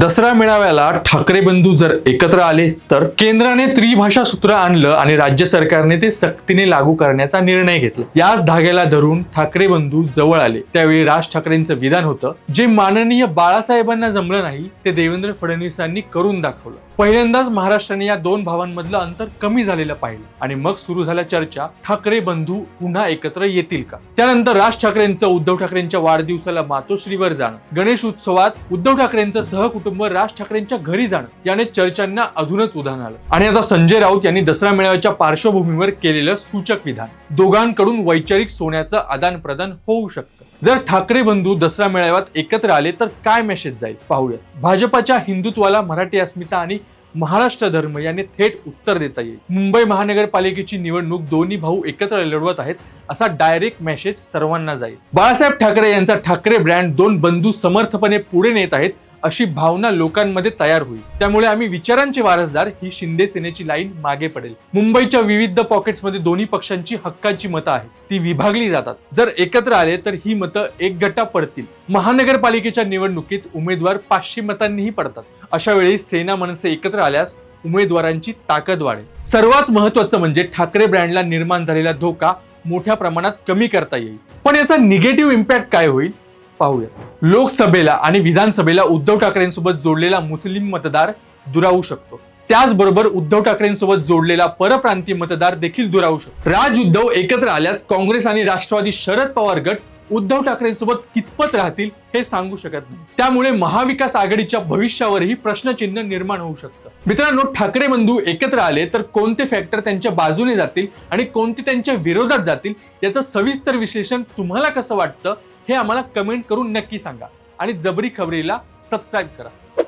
दसरा मेळाव्याला ठाकरे बंधू जर एकत्र आले तर केंद्राने त्रिभाषा सूत्र आणलं आणि राज्य सरकारने ते सक्तीने लागू करण्याचा निर्णय घेतला. याच धाग्याला धरून ठाकरे बंधू जवळ आले. त्यावेळी राज ठाकरेंचं विधान होतं. जे माननीय बाळासाहेबांना जमलं नाही ते देवेंद्र फडणवीसांनी करून दाखवलं. पहिल्यांदाच महाराष्ट्राने या दोन भावांमधलं अंतर कमी झालेलं पाहिलं. आणि मग सुरू झाल्या चर्चा ठाकरे बंधू पुन्हा एकत्र येतील का? त्यानंतर राज ठाकरेंचं उद्धव ठाकरेंच्या वाढदिवसाला मातोश्रीवर जाणं. गणेश उत्सवात उद्धव ठाकरेंचं कुटुंब राज ठाकरेंच्या घरी जाणं याने चर्चांना अधूनच उधाण आलं. आणि आता संजय राऊत यांनी दसरा मेळाव्याच्या पार्श्वभूमीवर केलेलं सूचक विधान. दोघांकडून वैचारिक सोन्याचं आदान प्रदान होऊ शकतं. जर ठाकरे बंधू दसरा मेळाव्यात एकत्र आले तर काय मेसेज जाईल? पाहूया भाजपाच्या हिंदुत्वाला मराठी अस्मिता आणि महाराष्ट्र धर्म याने थेट उत्तर देता येईल. मुंबई महानगरपालिकेची निवडणूक दोन्ही भाऊ एकत्र लढवत आहेत असा डायरेक्ट मेसेज सर्वांना जाईल. बाळासाहेब ठाकरे यांचा ठाकरे ब्रँड दोन बंधू समर्थपणे पुढे नेत आहेत अशी भावना लोकांमध्ये तयार होईल. त्यामुळे आम्ही विचारांचे वारसदार ही शिंदे सेनेची लाईन मागे पडेल. मुंबईच्या विविध पॉकेट्समध्ये दोन्ही पक्षांची हक्काची मतं आहेत. ती विभागली जातात. जर एकत्र आले तर ही मतं एक गटा पडतील. महानगरपालिकेच्या निवडणुकीत उमेदवार पाचशे मतांनीही पडतात. अशा वेळी सेना मनसे एकत्र आल्यास उमेदवारांची ताकद वाढेल. सर्वात महत्वाचं म्हणजे ठाकरे ब्रँडला निर्माण झालेला धोका मोठ्या प्रमाणात कमी करता येईल. पण याचा निगेटिव्ह इम्पॅक्ट काय होईल? पाहूया. लोकसभेला आणि विधानसभेला उद्धव ठाकरेंसोबत जोडलेला मुस्लिम मतदार दुरावू शकतो. त्याचबरोबर उद्धव ठाकरेंसोबत जोडलेला परप्रांतीय मतदार देखील दुरावू शकतो. राज उद्धव एकत्र आल्यास काँग्रेस आणि राष्ट्रवादी शरद पवार गट उद्धव ठाकरेंसोबत कितपत राहतील हे सांगू शकत नाही. त्यामुळे महाविकास आघाडीच्या भविष्यावरही प्रश्नचिन्ह निर्माण होऊ शकतं. मित्रांनो ठाकरे बंधू एकत्र आले तर कोणते फॅक्टर त्यांच्या बाजूने जातील आणि कोणते त्यांच्या विरोधात जातील याचं सविस्तर विश्लेषण तुम्हाला कसं वाटतं हे आम्हाला कमेंट करून नक्की सांगा. आणि जबरी खबरीला सबस्क्राईब करा.